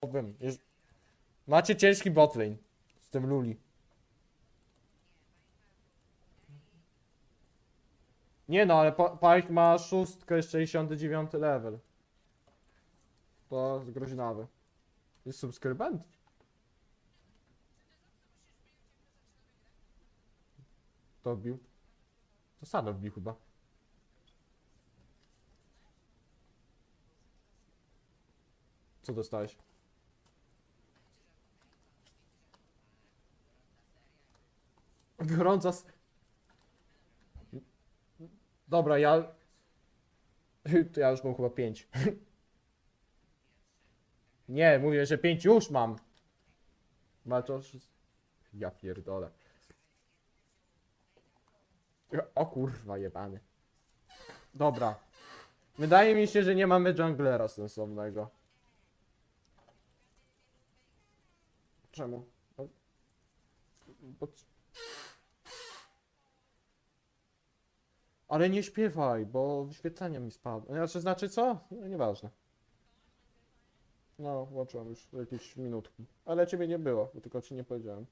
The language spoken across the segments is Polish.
Powiem, już... Macie ciężki botlane z tym Luli. Nie no, ale Pa- Pike ma szóstkę, 69 level. To jest groźnawy. Jest subskrybent? To wbił. To Sado wbił chyba. Co dostałeś? Gorąca. Dobra, ja... To ja już mam chyba pięć. Nie, mówię, że pięć już mam. Ma to... Ja pierdolę. O kurwa, jebany. Dobra. Wydaje mi się, że nie mamy junglera sensownego. Czemu? Bo... Ale nie śpiewaj, bo wyświetlenia mi spadło. Znaczy, znaczy co? No, nieważne. No, włączyłem już jakieś minutki. Ale ciebie nie było, bo tylko ci nie powiedziałem.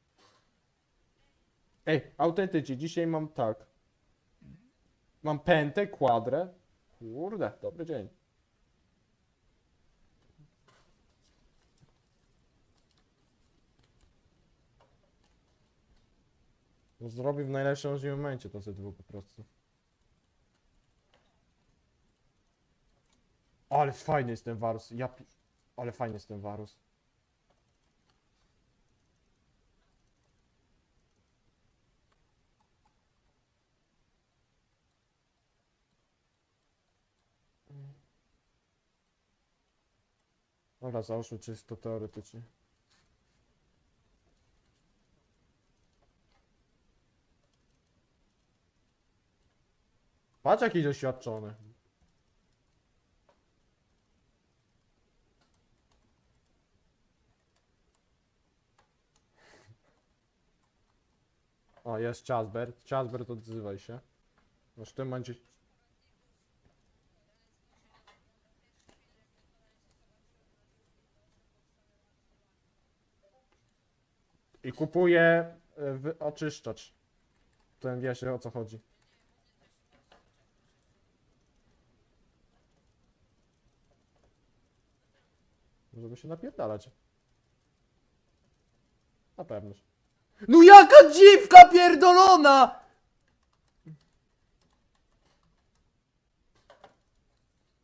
Ej, autentycznie, dzisiaj mam tak. Mam pętę, kwadrę. Kurde, dobry dzień. Zrobił w najlepszym możliwym momencie to Z2 po prostu. Ale fajny jest ten Varus. Ja. Ale fajny jest ten Varus. Dobra, załóżmy czysto teoretycznie. Patrz jaki doświadczony. O, jest Chasbert. Chasbert, odzywaj się. Masz w tym momencie... I kupuję wy- oczyszczacz. Ten wiesz o co chodzi. Żeby się napierdalać. Na pewność. No jaka dziwka pierdolona!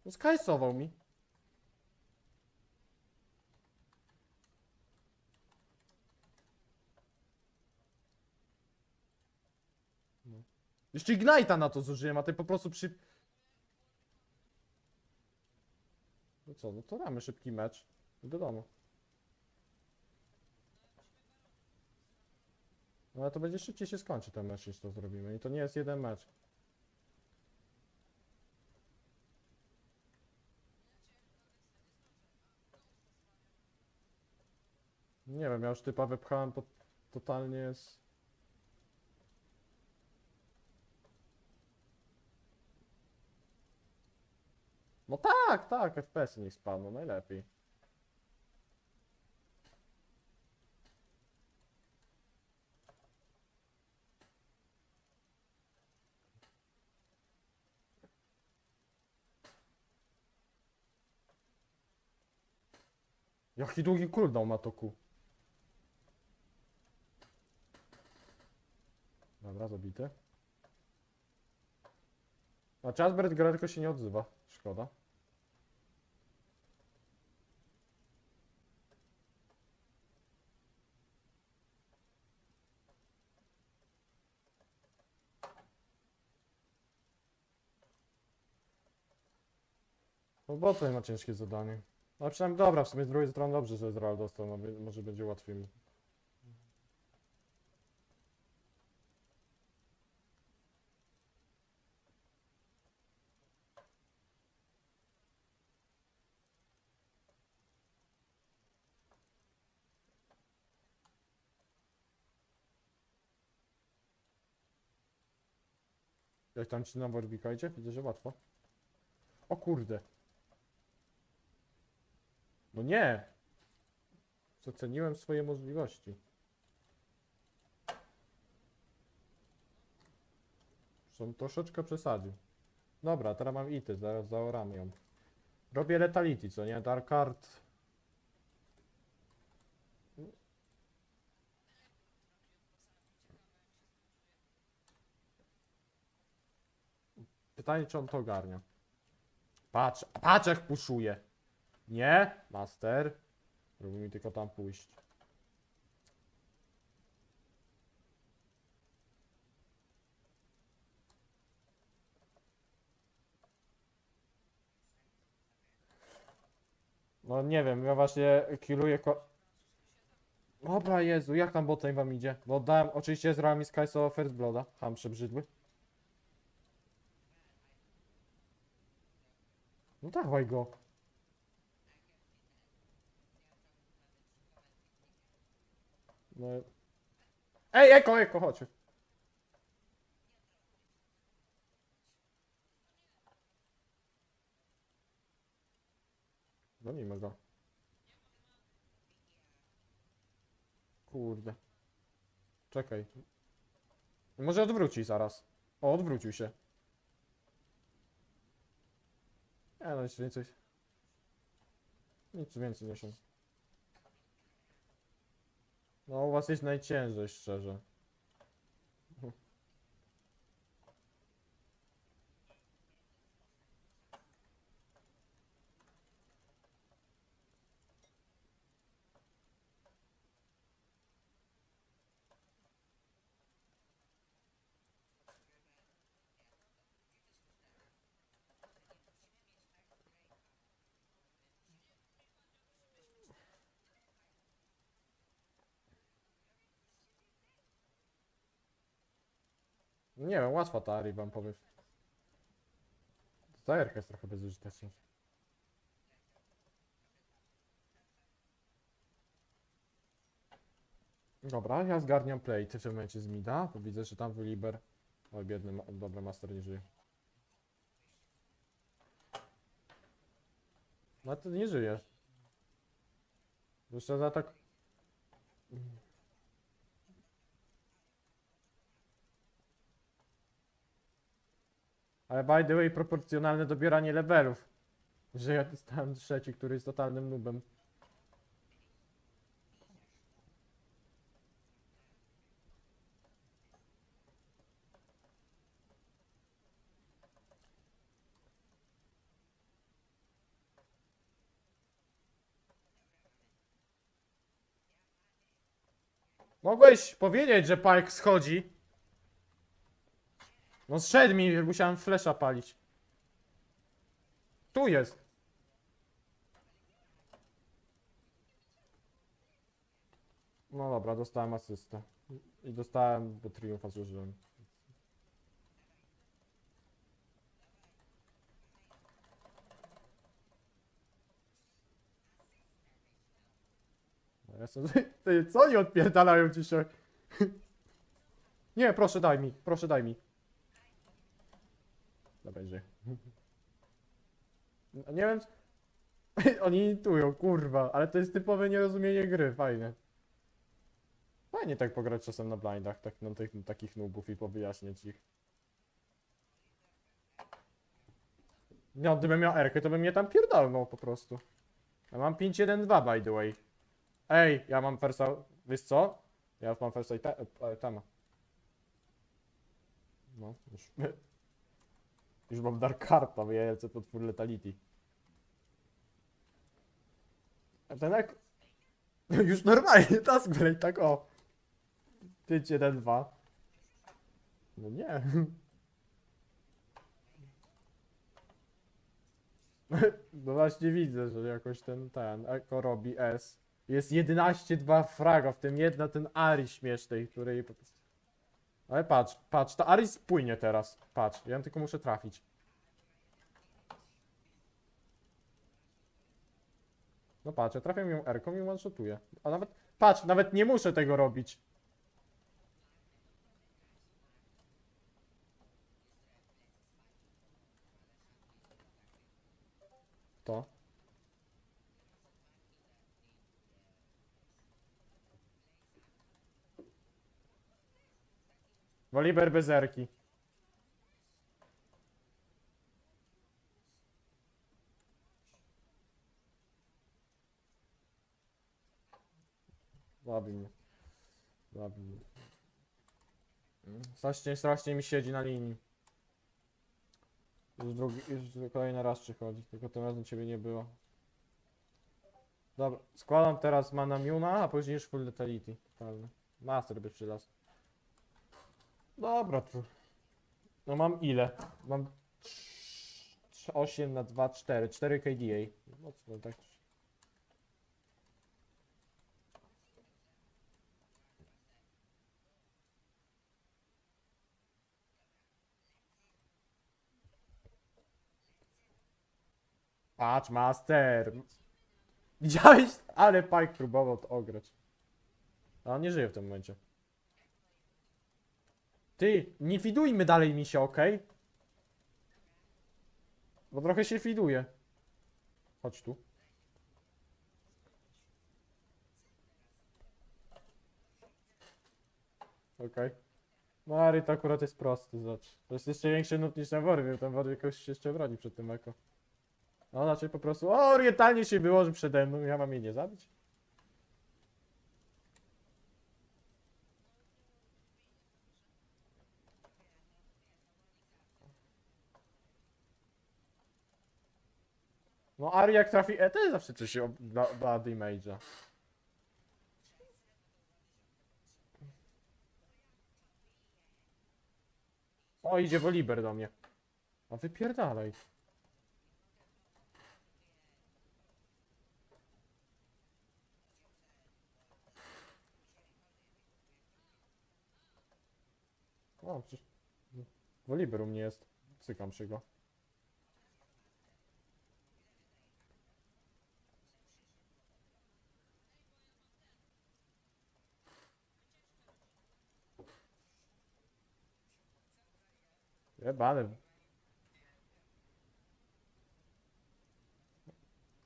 No skajsował mi. No. Jeszcze Ignite'a na to zużyłem, a ty po prostu przy... No co, no to damy szybki mecz. Do domu. No ale to będzie szybciej się skończy ten mecz niż to zrobimy. I to nie jest jeden mecz. Nie wiem, ja już typa wypchałem, to totalnie jest... No tak, tak, FPS niech spadną, najlepiej. Jaki długi cooldown ma to ku. Dobra, zabity. A Chasbert gra tylko się nie odzywa. Szkoda. Bo tutaj ma ciężkie zadanie. Ale przynajmniej dobra, w sumie z drugiej strony dobrze, że Ezreal dostał, no, może będzie łatwiej. mu. Jak tam ci na Warwicka idzie? Widzę, że łatwo. O kurde. No nie! Doceniłem swoje możliwości. Są troszeczkę przesadził. Dobra, teraz mam ity, zaraz zaoramy ją. Robię letality, co nie? Dark Card. Pytanie, czy on to ogarnia. Patrz, patrz jak puszuje. Nie, master. Robi mi tylko tam pójść. No nie wiem, ja właśnie killuję ko... Dobra Jezu, jak tam botem wam idzie? Bo oddałem oczywiście z Rami Skyso First Blooda. Ham przebrzydły. No dawaj go. No. Ej, Eko, Eko, chodź. Gonimy go. Kurde. Czekaj. Może odwróci zaraz. O, odwrócił się. Nie no, nic więcej. Nic więcej nie się. No, u was jest najciężej, szczerze. Nie wiem, łatwa ta Ari wam powiem. Ta Erka jest trochę bezużyteczna. Dobra, ja zgarniam play w tym momencie z mida, bo widzę, że tam Wyliber... Oj, biedny, ma... dobra, master nie żyje. No ty nie żyjesz. Jeszcze za tak... Ale by the way, proporcjonalne dobieranie levelów. Że ja dostałem trzeci, który jest totalnym nubem. Mogłeś powiedzieć, że Pike schodzi. No zszedł mi, musiałem flesza palić. Tu jest. No dobra, dostałem asystę. I dostałem, bo triumfa zużyłem. No ja sobie... Ty, co oni odpierdalają dzisiaj? Nie, proszę daj mi, proszę daj mi. Dobra, będzie. No, Nie wiem. Oni intują, kurwa, ale to jest typowe nierozumienie gry, fajne. Fajnie tak pograć czasem na blindach, tak, no, tych, takich nubów i powyjaśniać ich. No, gdybym miał Erkę, to bym mnie tam pierdolnął po prostu. Ja mam 5-1-2 by the way. Ej, ja mam fersa... Wiesz co? Ja mam fersa i te, e, tama. No, już... Już mam Dark Harpa, lecę potwór Letality. A ten jak... Już normalnie, Taskblade, tak o. 5, 1, 2. No nie. No właśnie widzę, że jakoś ten, ten, Eko robi S. Jest 11-2 fraga, w tym jedna ten Ari śmiesznej, której... po prostu- Ale patrz, patrz, ta Ari spłynie teraz. Patrz, ja tylko muszę trafić. No patrz, ja trafiam ją R-ką i one-shotuję. A nawet, patrz, nawet nie muszę tego robić. To. Woliber bez erki. Zabij mnie. Zabij mnie. Strasznie, strasznie mi siedzi na linii. Już drugi, już kolejny raz przychodzi, tylko tym razem ciebie nie było. Dobra, składam teraz mana Miuna, a później już full lethality. Totalny. Master by przylazł. Dobra, tu. No mam ile? Mam 8 na 2, 4, 4 KDA. No co, tak. Master! Widziałeś? Ale Pike próbował to ograć. A on nie żyje w tym momencie. Ty, nie fidujmy dalej mi się, okej? Bo trochę się fiduje. Chodź tu. Okej. No to akurat jest prosty, zobacz. To jest jeszcze większy nut niż ten Warwick, ten Warwick jakoś się jeszcze broni przed tym eko. No znaczy po prostu, o orientalnie się wyłoży przede mną, ja mam jej nie zabić? No Ari jak trafi E, to jest zawsze coś ob- dla, dla damage'a. O, idzie Woliber do mnie. A wypierdalaj. O, przecież... Woliber u mnie jest. Cykam się go. Jebany.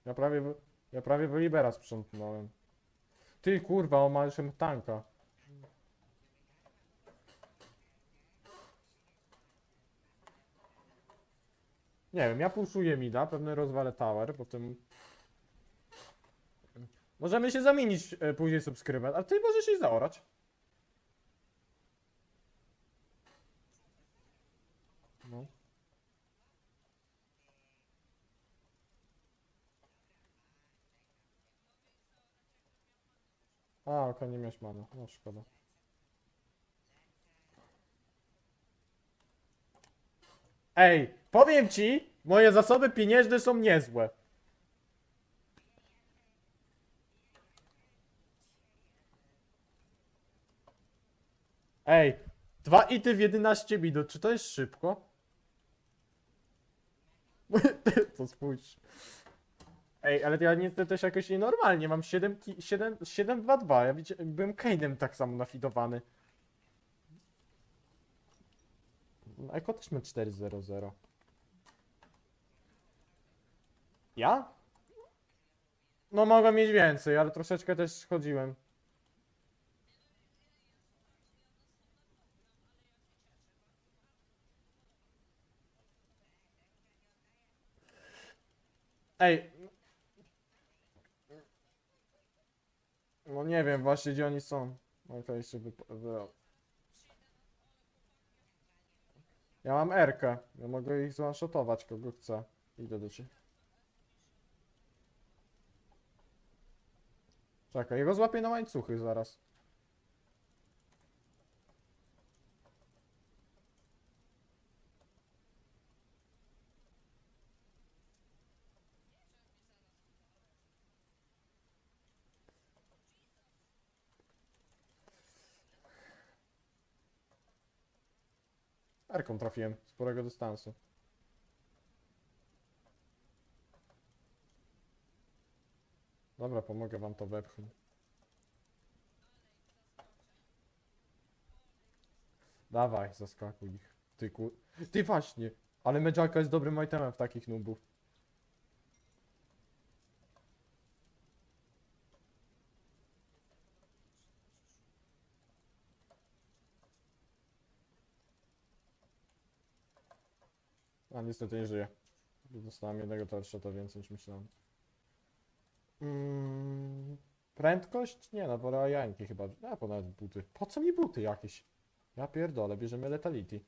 Ja prawie, ja prawie Wolibera sprzątnąłem. Ty kurwa, on ma tanka. Nie wiem, ja puszuję mida, pewnie rozwalę tower, potem... Możemy się zamienić e, później subskrybent, a ty możesz się zaorać. No. A, okej, nie miałeś mana. No, szkoda. Ej, powiem ci, moje zasoby pieniężne są niezłe. Ej, dwa ity w 11 minut, czy to jest szybko? To spójrz. Ej, ale ja niestety też jakoś nienormalnie, mam 7, ki- 7, 7 2 2 ja widzia- byłem Kane'em tak samo nafidowany. No, Eko też ma 4 0 0. Ja? No mogłem mieć więcej, ale troszeczkę też chodziłem. Ej. No nie wiem właśnie gdzie oni są. Okej, wy... wy... Ja mam Rkę. Ja mogę ich zwanshotować kogo chcę. Idę do ciebie. Czekaj, jego złapię na łańcuchy zaraz. Erką trafiłem, sporego dystansu. Dobra, pomogę wam to wepchnąć. Dawaj, zaskakuj ich. Ty ku... Ty właśnie! Ale Medjaka jest dobrym itemem w takich nubów. Niestety nie żyje. Dostałem jednego to więcej niż myślałem. Mm, prędkość? Nie no, wolę jańki chyba. A, po nawet buty. Po co mi buty jakieś? Ja pierdolę, bierzemy letality.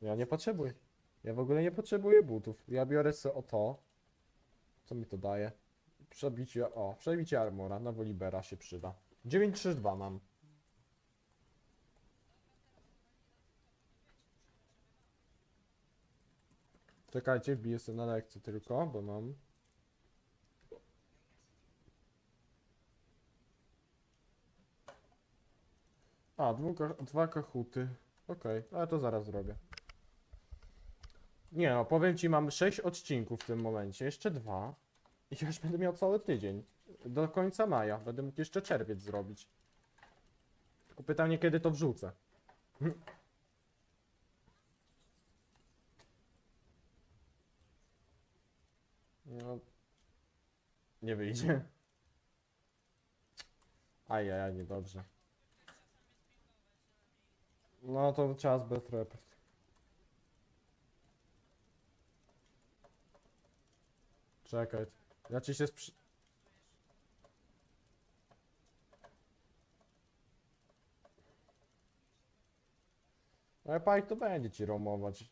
Ja nie potrzebuję. Ja w ogóle nie potrzebuję butów. Ja biorę sobie o to. Co mi to daje? Przebicie, o, przebicie armora na Wolibera się przyda. 932 mam. Czekajcie, wbiję sobie na lekcję tylko, bo mam. A, dwuka, dwa kahuty. Okej, ale to zaraz zrobię. Nie no, powiem ci, mam 6 odcinków w tym momencie, jeszcze dwa. I już będę miał cały tydzień. Do końca maja. Będę mógł jeszcze czerwiec zrobić. Tylko pytanie, kiedy to wrzucę. No. Nie wyjdzie. Ajajaj, niedobrze. No to czas bez report. Czekaj. Ja ci się sprzy... Ale Pike to będzie ci romować.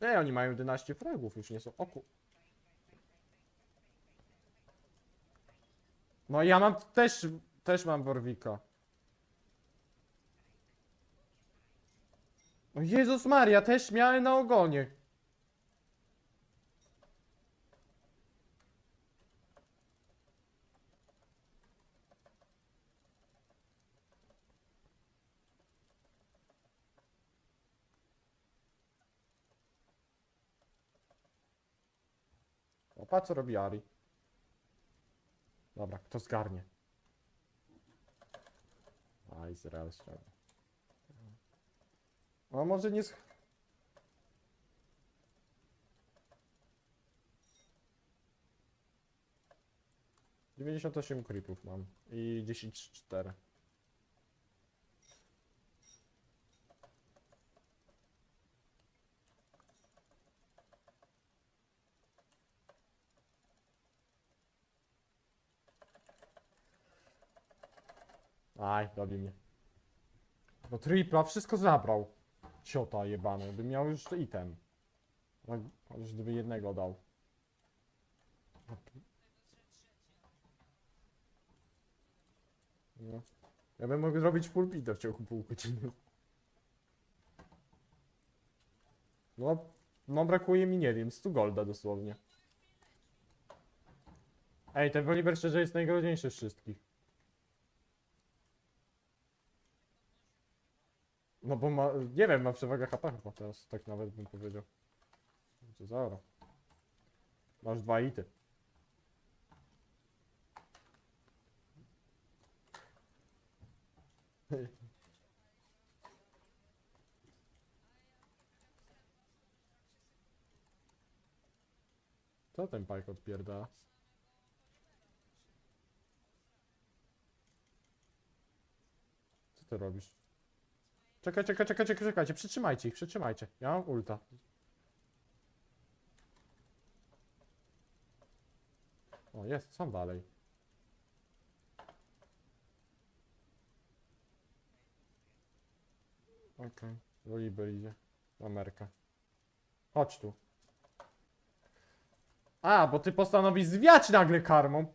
Nie, oni mają 11 fragów, już nie są. O No ja mam też, też mam Warwika. O Jezus Maria, też miałem na ogonie. O, patrz co robi Ari. Dobra, kto zgarnie? A, Izrael strzela. A może nie... Dziewięćdziesiąt osiem creepów mam i 10 4. Aj, dobi mnie. No tripla, wszystko zabrał. Ciota jebany, by miał już item. No, Chociaż gdyby jednego dał. No. Ja bym mógł zrobić full w ciągu pół godziny. No, no brakuje mi, nie wiem, 100 golda dosłownie. Ej, ten Woliver szczerze jest najgroźniejszy z wszystkich. No bo ma, nie wiem, ma przewagę HP chyba teraz, tak nawet bym powiedział. Czy zero. Masz dwa ity. Co ten pajk odpierda? Co ty robisz? Czekaj, czekaj, czekaj, czekaj, czekajcie, przytrzymajcie ich, przytrzymajcie. Ja mam ulta. O, jest, są dalej. Okej, okay. Oliver idzie. Ameryka. Chodź tu. A, bo ty postanowisz zwiać nagle karmą.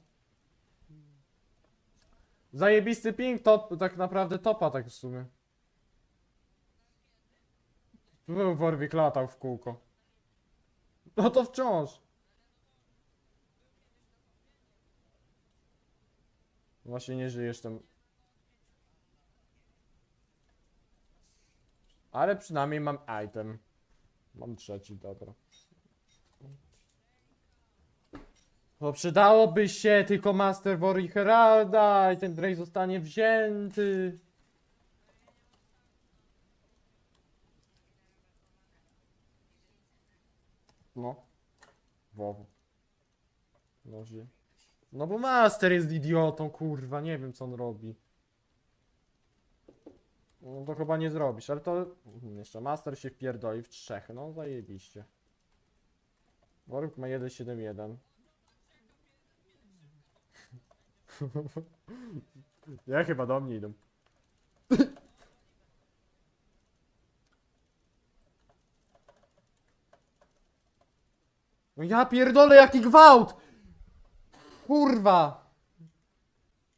Zajebisty ping, to tak naprawdę topa tak w sumie. Był Warwick latał w kółko. No to wciąż. Właśnie nie żyjesz tam. Ale przynajmniej mam item. Mam trzeci, dobra. To przydałoby się tylko Master War i Heralda i ten Drake zostanie wzięty. No. WoW. No, ży- no bo Master jest idiotą, kurwa, nie wiem co on robi. No to chyba nie zrobisz, ale to... Mhm, Jeszcze Master się wpierdoli w trzech, no zajebiście. Warwick ma 1.7.1. Ja chyba do mnie idą. Ja pierdolę jaki gwałt! Kurwa!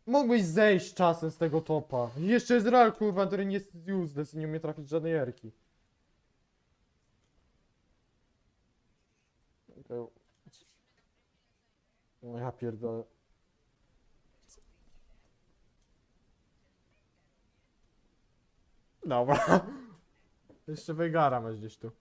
Mógłbyś zejść czasem z tego topa. I Jeszcze jest Real kurwa, który nie jest useless i nie umie trafić żadnej erki. No ja pierdolę. Dobra. Jeszcze Wegara masz gdzieś tu.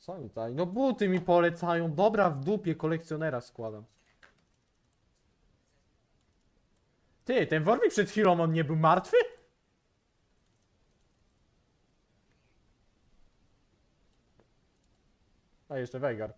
Co oni tutaj? No buty mi polecają. Dobra, w dupie kolekcjonera składam. Ty, ten Warwick przed chwilą on nie był martwy? A jeszcze Vegar.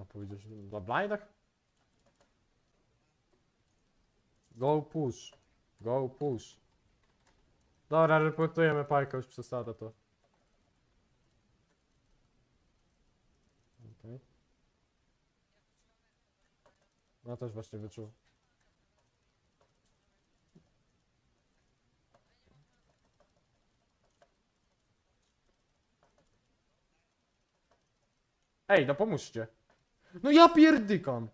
No pójdziesz na blindach? Go push. Go push. Dobra, reportujemy pajkę, już przesada to. Okej. No też właśnie wyczuł. Ej, no pomóżcie. No ja pierdykam.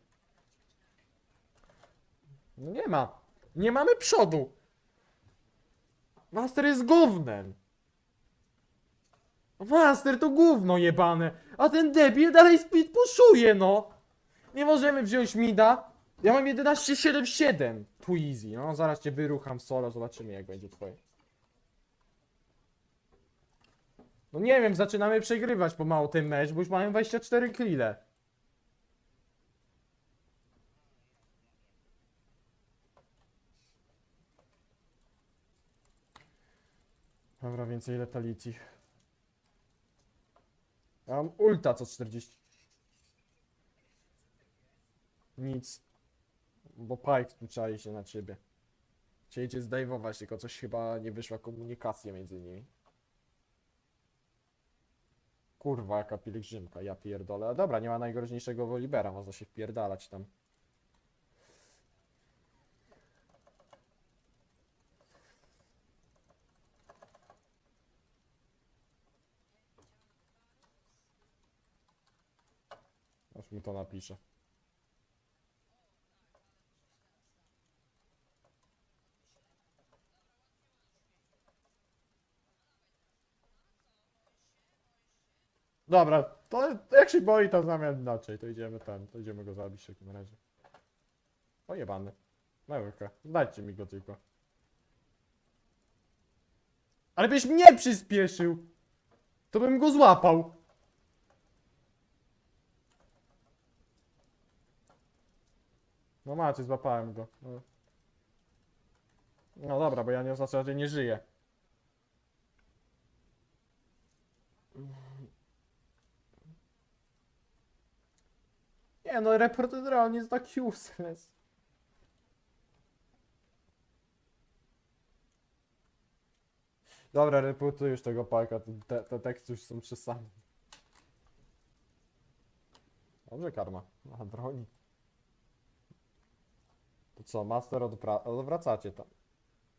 No nie ma. Nie mamy przodu. Master jest gównem. Master to gówno jebane. A ten debil dalej speed pushuje, no. Nie możemy wziąć mida. Ja mam 11,77. Tu easy, no. Zaraz cię wyrucham solo, zobaczymy jak będzie twoje. No nie wiem, zaczynamy przegrywać pomału ten mecz, bo już mają 24 kile. Dobra, więcej letality. Ja mam ulta co 40. Nic. Bo Pike tu się na ciebie. Chcieli cię zdejmować, tylko coś chyba nie wyszła komunikacja między nimi. Kurwa, jaka pielgrzymka, ja pierdolę. Dobra, nie ma najgroźniejszego Wolibera, można się wpierdalać tam. To napiszę. Dobra, to jak się boi, to zamiast inaczej. To idziemy ten, to idziemy go zabić w takim razie. Ojebany. Małeka, dajcie mi go tylko. Ale byś mnie przyspieszył! To bym go złapał. No macie, złapałem go. No. No dobra, bo ja nie w zasadzie nie żyję. Nie no, reporter jest tak useless. Dobra, reportuj już tego parka, te, te teksty już są przesadzone. Dobrze, karma. A, broni. To co, master odpra- odwracacie tam.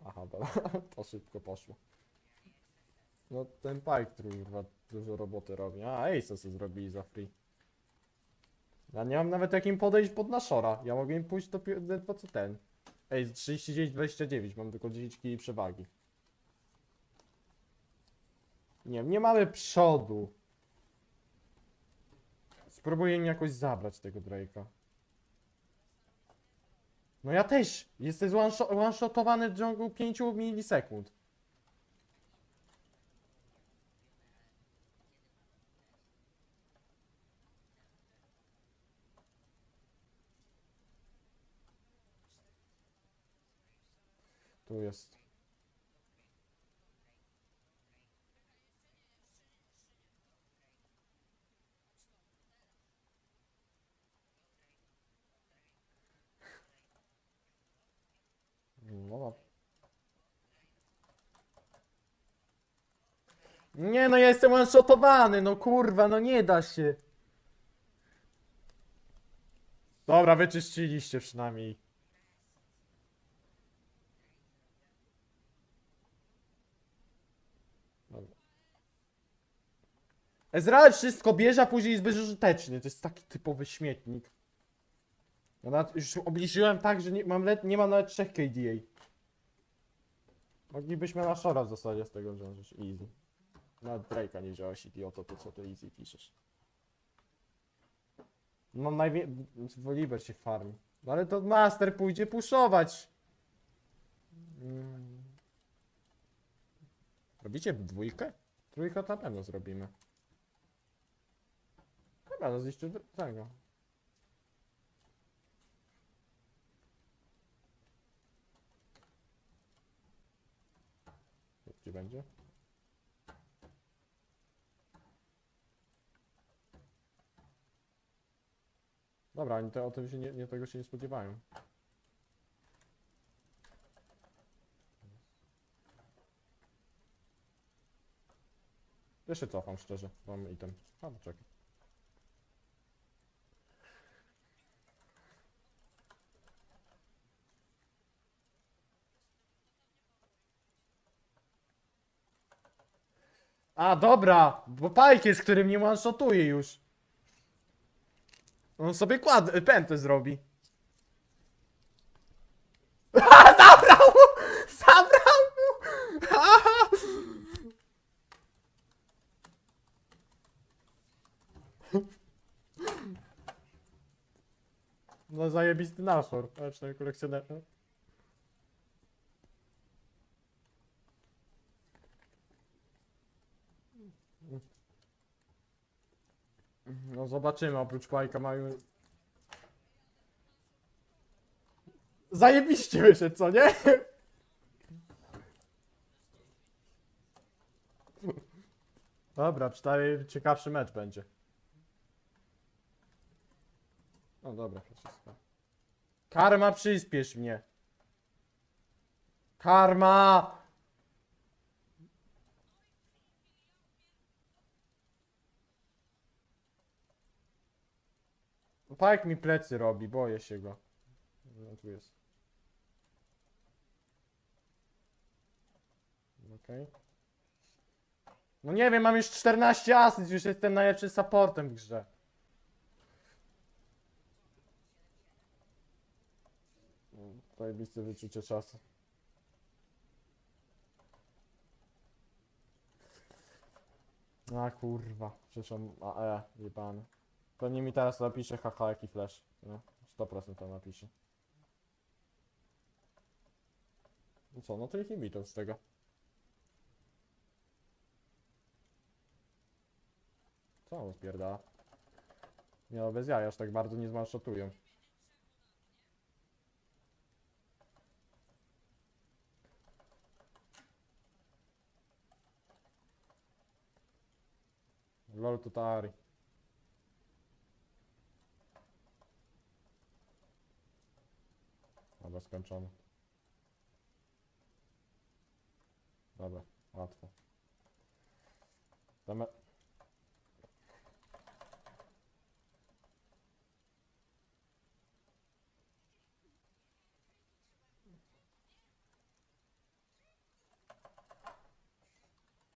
Aha, dobra, to szybko poszło. No ten Pike, który dużo roboty robi. A, Ace sobie zrobili za free. Ja nie mam nawet jak im podejść pod naszora. Ja mogę im pójść do co ten. Ej, 39-29, mam tylko 10 kg przewagi. Nie, nie mamy przodu. Spróbuję im jakoś zabrać tego Drake'a. No ja też. Jesteś one-shotowany w ciągu 5 milisekund. Tu jest. Nie no, ja jestem one-shotowany, no kurwa, no nie da się. Dobra, wyczyściliście przynajmniej. Dobra. Ezreal wszystko bierze, a później jest bezużyteczny. To jest taki typowy śmietnik. Ja nawet już obliczyłem tak, że nie mam, nie mam nawet 3 KDA. Moglibyśmy na szora w zasadzie z tego wziąć. Easy. Nawet Drake'a nie wziąłeś, idioto, to co ty easy piszesz. No najwie... Woliber się farmi. No ale to Master pójdzie puszować. Mm. Robicie dwójkę? Trójkę to na pewno zrobimy. Dobra, no zniszczy dr- tego. Gdzie będzie? Dobra, oni te, o tym się nie, nie, tego się nie spodziewają. Się cofam szczerze, mam item. A, no czekaj. A, dobra, bo Pajk jest, który mnie one-shotuje już. On sobie kład... pętę zrobi. Zabrał mu! Zabrał mu! No zajebisty naszor, ale przynajmniej kolekcjoner. No zobaczymy, oprócz Pajka mają... Zajebiście wyszedł, co nie? Dobra, przynajmniej ciekawszy mecz będzie. No dobra, wszystko. Karma, przyspiesz mnie. Karma! Pajek mi plecy robi, boję się go. No tu jest. Okej. No nie wiem, mam już 14 asyst, już jestem najlepszym supportem w grze. Zajebiste wyczucie czasu. A kurwa, przecież a e, jebany. Pewnie mi teraz napisze haha jaki flash. No, 100% to napisze. No co, no to ich nie z tego. Co on spierdala? Nie no, bez jaja, aż tak bardzo nie zmanszotują. Lol to Tari. Dobra, skończony. Dobra, łatwo. Damy...